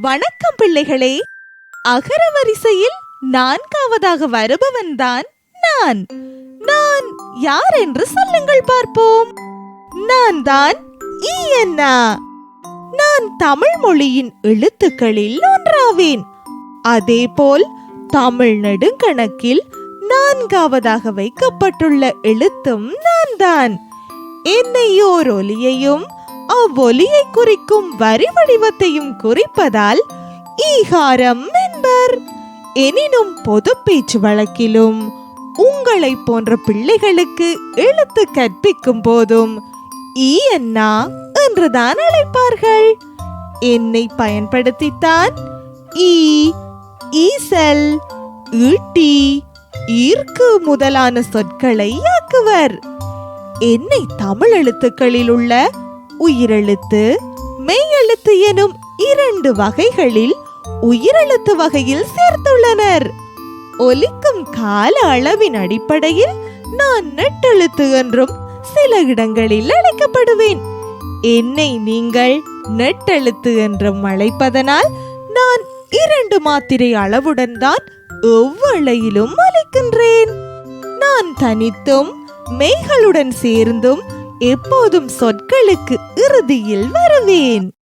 வணக்கம் பிள்ளைகளே. அகர வரிசையில் நான்காவதாக வருபவன்தான் நான். நான் யார் என்று சொல்லுங்கள் பார்ப்போம். நான் தான் ஈயண்ணா. நான் தமிழ் மொழியின் எழுத்துக்களில் ஒன்றாவேன். அதேபோல் தமிழ் நெடுங்கணக்கில் நான்காவதாக வைக்கப்பட்டுள்ள எழுத்தும் நான் தான். என்னையோர் ஒலியையும் அவ்வொலியை குறிக்கும் வரி வடிவத்தையும் குறிப்பதால் ஈகாரம் என்பர். எனினும் பொது பேச்சு வழக்கிலும் உங்களை போன்ற பிள்ளைகளுக்கு எழுத்து கற்பிக்கும் போதும் ஈ அண்ணா என்றுதான் அழைப்பார்கள். என்னை பயன்படுத்தித்தான் ஈ ஈசல் ஈட்டி ஈர்க்கு முதலான சொற்களை ஆக்குவர். என்னை தமிழ் எழுத்துக்களில் உள்ள உயிரெழுத்து மெய்யெழுத்து எனும் இரண்டு வகைகளில் உயிரெழுத்து வகையில் சேர்த்துள்ளனர். ஒலிக்கும் கால அளவின் அடிப்படையில் நான் நெட்டெழுத்து என்றும் சில இடங்களில் அழைக்கப்படுவேன். என்னை நீங்கள் நெட்டெழுத்து என்றும் அழைப்பதனால் நான் இரண்டு மாத்திரை அளவுடன் தான் எவ்வளையிலும் அழைக்கின்றேன். நான் தனித்தும் மெய்களுடன் சேர்ந்தும் எப்போதும் சொற்களுக்கு இறுதியில் வருவேன்.